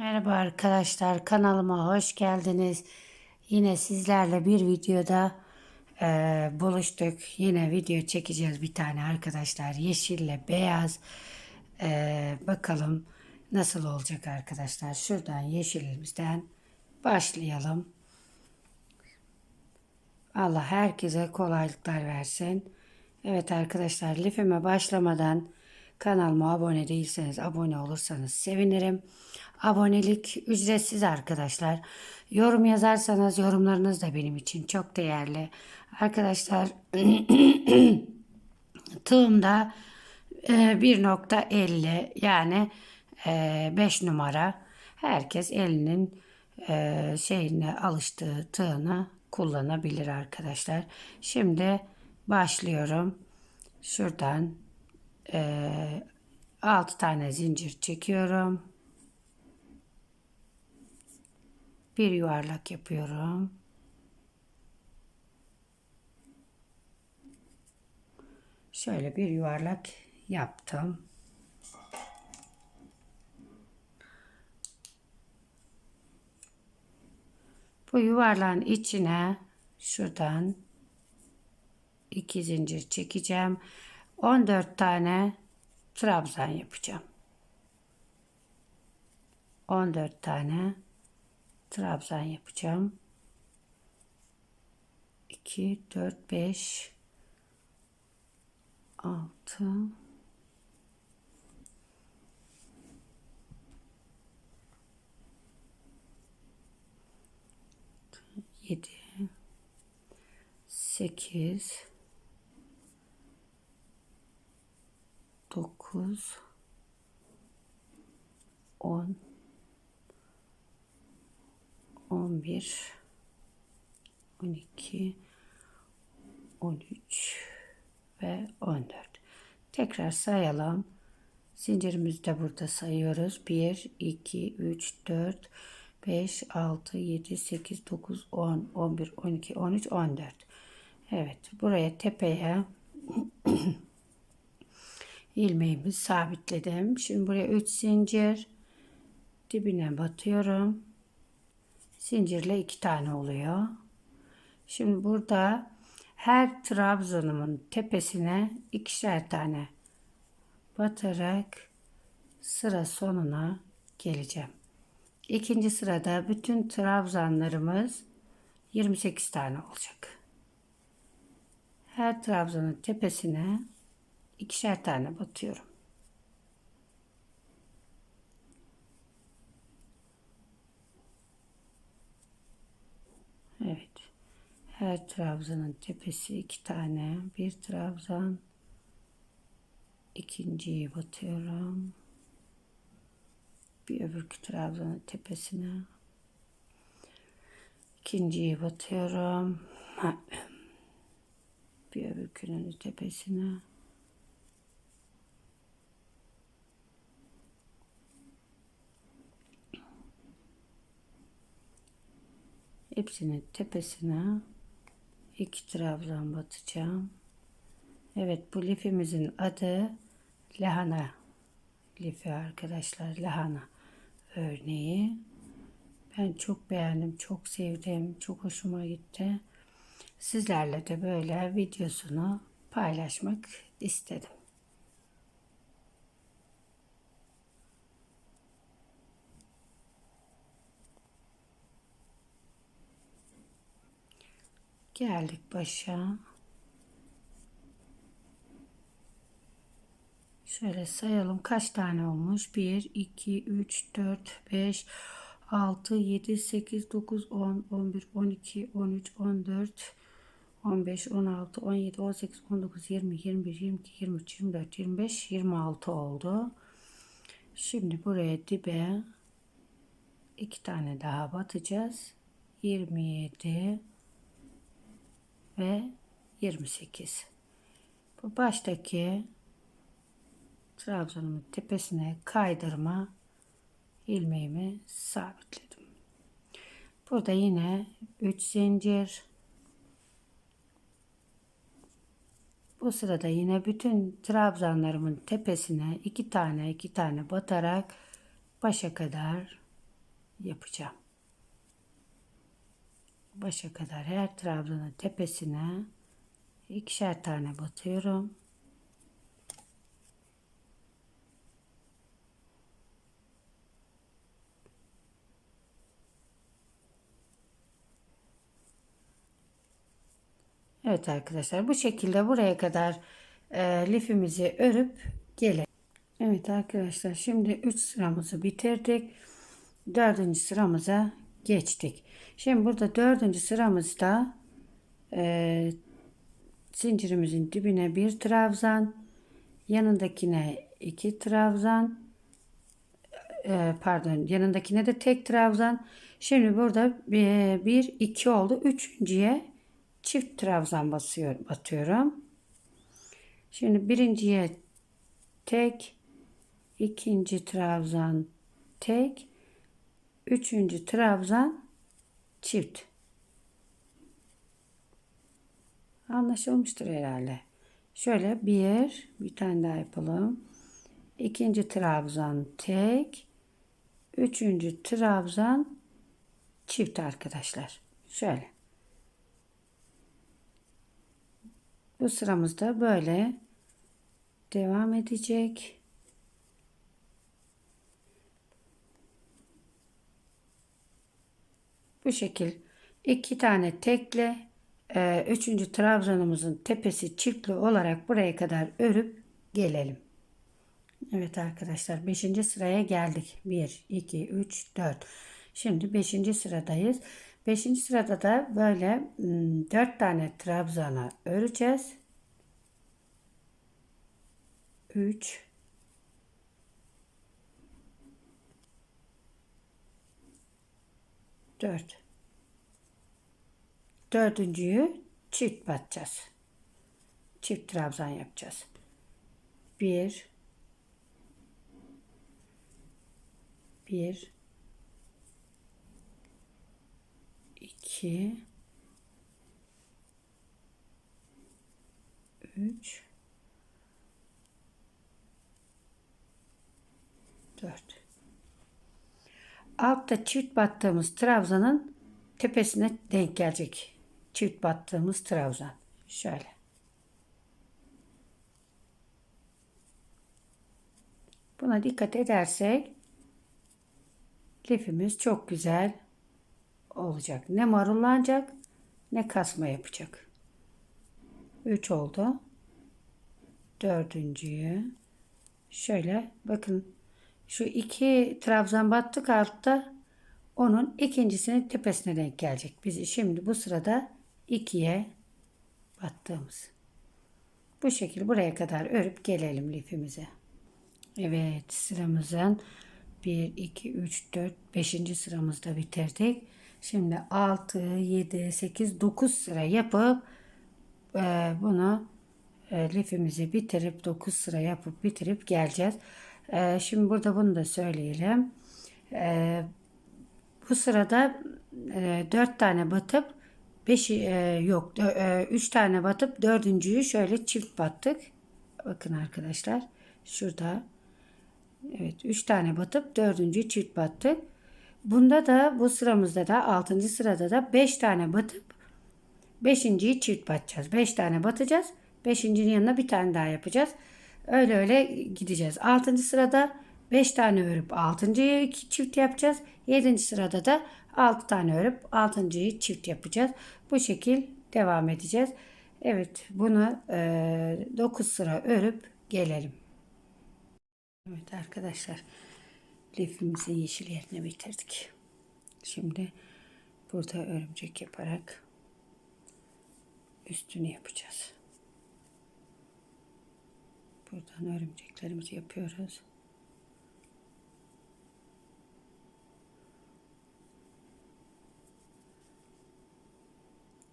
Merhaba arkadaşlar kanalıma hoş geldiniz. Yine sizlerle bir videoda eee, buluştuk. Yine video çekeceğiz bir tane arkadaşlar. Yeşille beyaz. Eee, bakalım nasıl olacak arkadaşlar. Şuradan yeşilimizden başlayalım. Allah herkese kolaylıklar versin. Evet arkadaşlar lifime başlamadan kanalıma abone değilseniz abone olursanız sevinirim. Abonelik ücretsiz arkadaşlar. Yorum yazarsanız yorumlarınız da benim için çok değerli. Arkadaşlar tığımda e, 1.50 yani e, 5 numara. Herkes elinin e, şeyine alıştığı tığını kullanabilir arkadaşlar. Şimdi başlıyorum. Şuradan e, 6 tane zincir çekiyorum. Bir yuvarlak yapıyorum. Şöyle bir yuvarlak yaptım. Bu yuvarlağın içine şuradan iki zincir çekeceğim. 14 tane trabzan yapacağım. 14 tane trabzan yapacağım. 2 4 5 6 7 8 9 10 11 12 13 ve 14 tekrar sayalım. Zincirimizi de burada sayıyoruz. 1 2 3 4 5 6 7 8 9 10 11 12 13 14 Evet buraya tepeye ilmeğimi sabitledim. Şimdi buraya 3 zincir dibine batıyorum. Zincirle 2 tane oluyor. Şimdi burada her trabzanımın tepesine ikişer tane batarak sıra sonuna geleceğim. İkinci sırada bütün trabzanlarımız 28 tane olacak. Her trabzanın tepesine ikişer tane batıyorum. Evet. Her trabzanın tepesi iki tane. Bir trabzan. ikinciyi batıyorum. Bir öbürkü trabzanın tepesine. ikinciyi batıyorum. Bir öbürkünün tepesine. Hepsinin tepesine iki trabzan batacağım. Evet bu lifimizin adı lahana lifi arkadaşlar. Lahana örneği. Ben çok beğendim, çok sevdim, çok hoşuma gitti. Sizlerle de böyle videosunu paylaşmak istedim. Geldik başa. Şöyle sayalım kaç tane olmuş? 1, 2, 3, 4, 5, 6, 7, 8, 9, 10, 11, 12, 13, 14, 15, 16, 17, 18, 19, 20, 21, 22, 23, 24, 25, 26 oldu. Şimdi buraya dibe iki tane daha batacağız. 27 ve 28. Bu baştaki trabzanımın tepesine kaydırma ilmeğimi sabitledim. Burada yine 3 zincir. Bu sırada yine bütün trabzanlarımın tepesine iki tane iki tane batarak başa kadar yapacağım. Başa kadar her trabzanın tepesine ikişer tane batıyorum. Evet arkadaşlar bu şekilde buraya kadar e, lifimizi örüp gelelim. Evet arkadaşlar şimdi 3 sıramızı bitirdik. 4. sıramıza geçtik. Şimdi burada 4. sıramızda e, zincirimizin dibine bir trabzan yanındakine iki trabzan e, pardon yanındakine de tek trabzan. Şimdi burada bir, bir iki oldu. Üçüncüye çift trabzan basıyor, batıyorum. Şimdi birinciye tek, ikinci trabzan tek, üçüncü trabzan çift. Anlaşılmıştır herhalde. Şöyle bir, bir tane daha yapalım. İkinci trabzan tek, üçüncü trabzan çift arkadaşlar. Şöyle. Bu sıramızda böyle devam edecek. Bu şekil iki tane tekle e, üçüncü trabzanımızın tepesi çiftli olarak buraya kadar örüp gelelim. Evet arkadaşlar 5. sıraya geldik. 1, 2, 3, 4. Şimdi 5. sıradayız. 5. sırada da böyle 4 tane trabzana öreceğiz. 3 4 Dördüncüyü çift batacağız. Çift trabzan yapacağız. 1 1 2 3 4 Altta çift battığımız trabzanın tepesine denk gelecek. Çift battığımız trabzan. Şöyle. Buna dikkat edersek lifimiz çok güzel olacak. Ne marullanacak ne kasma yapacak. 3 oldu. Dördüncüyü şöyle bakın şu iki trabzan battık altta onun ikincisinin tepesine denk gelecek. Biz şimdi bu sırada ikiye battığımız. Bu şekilde buraya kadar örüp gelelim lifimize. Evet sıramızın 1, 2, 3, 4, 5. sıramızda bitirdik. Şimdi 6, 7, 8, 9 sıra yapıp e, bunu e, lifimizi bitirip 9 sıra yapıp bitirip geleceğiz. E, şimdi burada bunu da söyleyelim. E, bu sırada e, 4 tane batıp 5 e, yok 3 e, tane batıp dördüncüyü şöyle çift battık. Bakın arkadaşlar şurada evet 3 tane batıp dördüncüyü çift battık. Bunda da bu sıramızda da 6. sırada da 5 tane batıp 5.yi çift batacağız. 5 tane batacağız. 5.'nin yanına bir tane daha yapacağız. Öyle öyle gideceğiz. 6. sırada 5 tane örüp 6.yı çift yapacağız. 7. sırada da 6 tane örüp 6.yı çift yapacağız. Bu şekil devam edeceğiz. Evet bunu e, 9 sıra örüp gelelim. Evet arkadaşlar lifimizin yeşil yerini bitirdik. Şimdi burada örümcek yaparak üstünü yapacağız. Buradan örümceklerimizi yapıyoruz.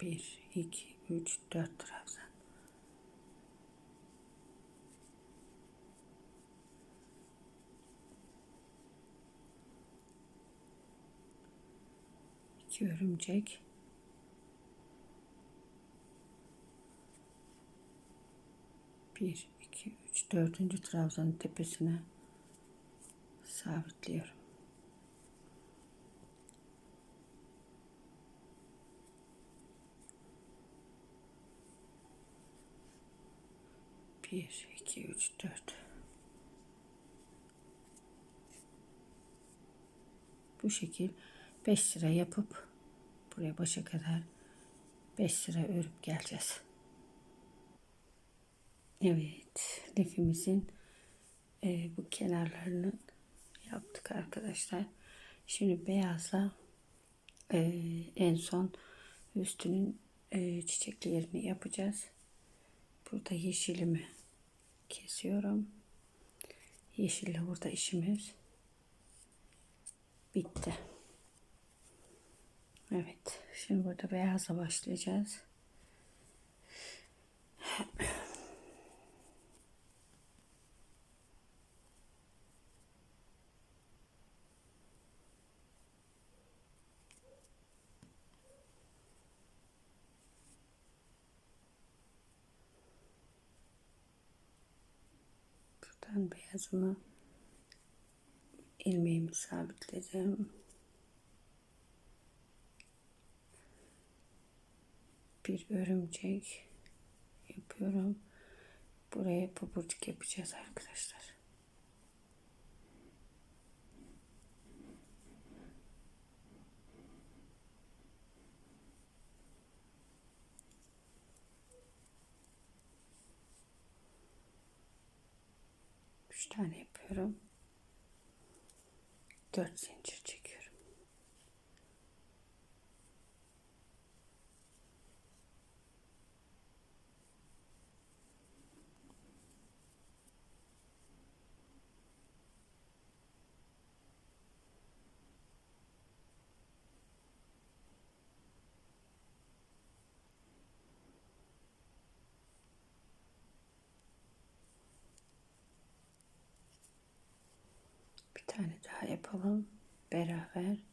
Bir, iki, üç, dört trabzan. iki örümcek bir 4. trabzanın tepesine sabitliyorum. Bir, iki, üç, dört. Bu şekil 5 sıra yapıp buraya başa kadar 5 sıra örüp geleceğiz. Evet lifimizin e, bu kenarlarını yaptık arkadaşlar. Şimdi beyazla e, en son üstünün e, çiçeklerini yapacağız. Burada yeşilimi kesiyorum. Yeşille burada işimiz bitti. Evet. Şimdi burada beyazla başlayacağız. Buradan beyazımı ilmeğimi sabitledim. Bir örümcek yapıyorum. Buraya pabucuk yapacağız arkadaşlar. Üç tane yapıyorum. Dört zincir çekiyorum. Bir tane daha yapalım beraber.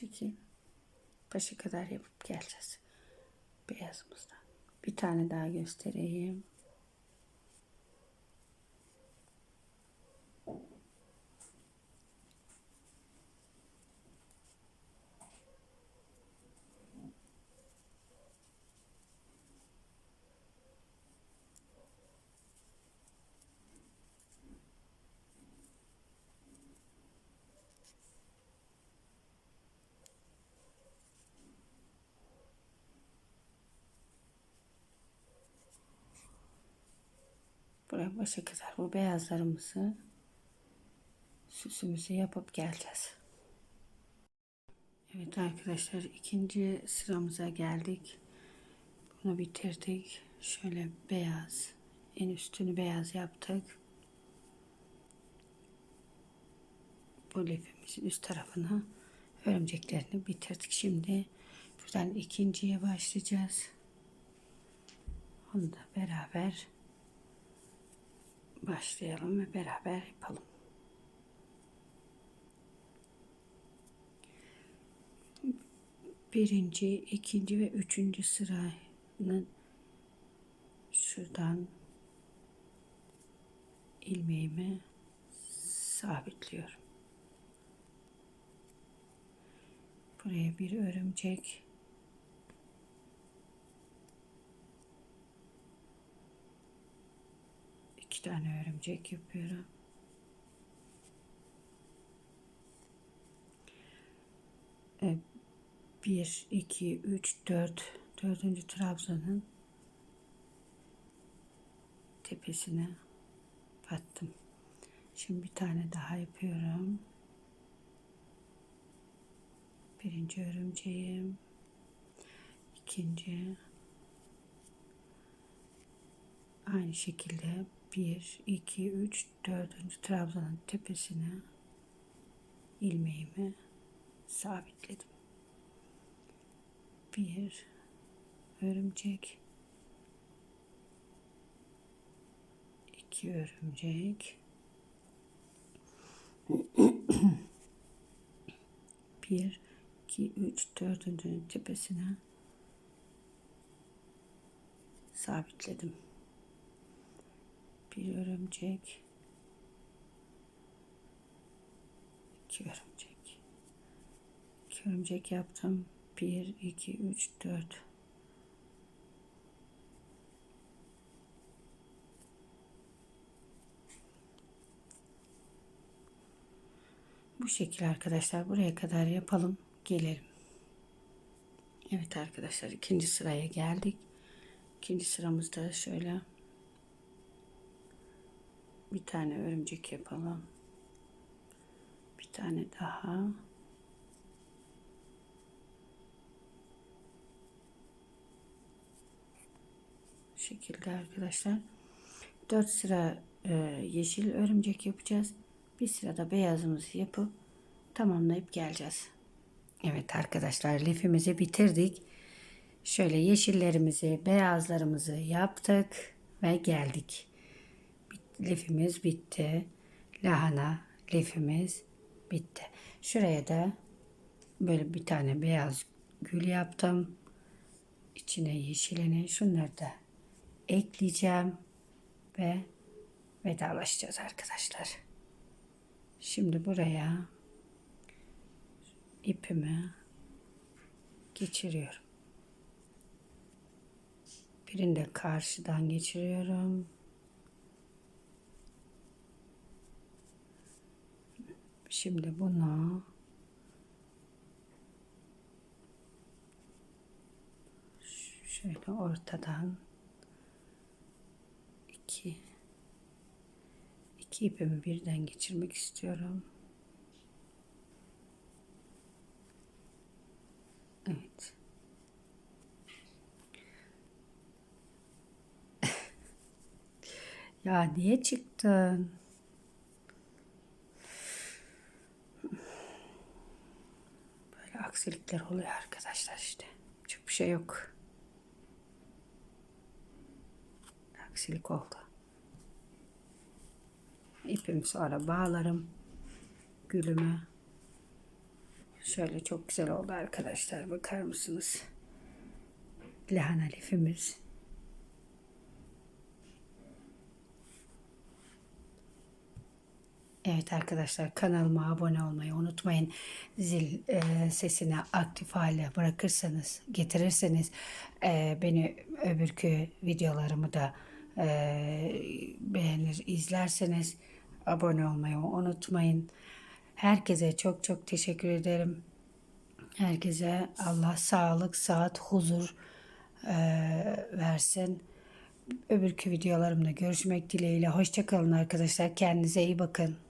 Şekil başa kadar yapıp geleceğiz. Beyazımızdan. Bir tane daha göstereyim. Buraya başa kadar bu beyazlarımızı süsümüzü yapıp geleceğiz. Evet arkadaşlar ikinci sıramıza geldik. Bunu bitirdik. Şöyle beyaz en üstünü beyaz yaptık. Bu lifimizin üst tarafını örümceklerini bitirdik. Şimdi buradan ikinciye başlayacağız. Onu da beraber başlayalım ve beraber yapalım. Birinci, ikinci ve üçüncü sıranın şuradan ilmeğimi sabitliyorum. Buraya bir örümcek iki tane örümcek yapıyorum. Evet, bir, iki, üç, dört, dördüncü trabzanın tepesine battım. Şimdi bir tane daha yapıyorum. Birinci örümceğim. ikinci aynı şekilde 1, 2, 3, 4. trabzanın tepesine ilmeğimi sabitledim. Bir örümcek, iki örümcek, bir, iki, üç, dördüncünün tepesine sabitledim. Bir örümcek. iki örümcek. İki örümcek yaptım. Bir, iki, üç, dört. Bu şekil arkadaşlar. Buraya kadar yapalım. Gelelim. Evet arkadaşlar ikinci sıraya geldik. İkinci sıramızda şöyle bir tane örümcek yapalım. Bir tane daha. Bu şekilde arkadaşlar. 4 sıra e, yeşil örümcek yapacağız. Bir sırada beyazımızı yapıp tamamlayıp geleceğiz. Evet arkadaşlar lifimizi bitirdik. Şöyle yeşillerimizi, beyazlarımızı yaptık ve geldik. Lifimiz bitti. Lahana lifimiz bitti. Şuraya da böyle bir tane beyaz gül yaptım. İçine yeşilini şunları da ekleyeceğim ve vedalaşacağız arkadaşlar. Şimdi buraya ipimi geçiriyorum. Birini de karşıdan geçiriyorum. Şimdi bunu şöyle ortadan iki iki ipimi birden geçirmek istiyorum. Evet. ya niye çıktın? Aksilikler oluyor arkadaşlar işte. Çok bir şey yok. Aksilik oldu. İpimi sonra bağlarım. Gülümü. Şöyle çok güzel oldu arkadaşlar. Bakar mısınız? Lahana lifimiz. Evet arkadaşlar kanalıma abone olmayı unutmayın. Zil e, sesini aktif hale bırakırsanız, getirirseniz e, beni öbürkü videolarımı da e, beğenir, izlerseniz abone olmayı unutmayın. Herkese çok çok teşekkür ederim. Herkese Allah sağlık, saat, huzur e, versin. Öbürkü videolarımda görüşmek dileğiyle. Hoşçakalın arkadaşlar. Kendinize iyi bakın.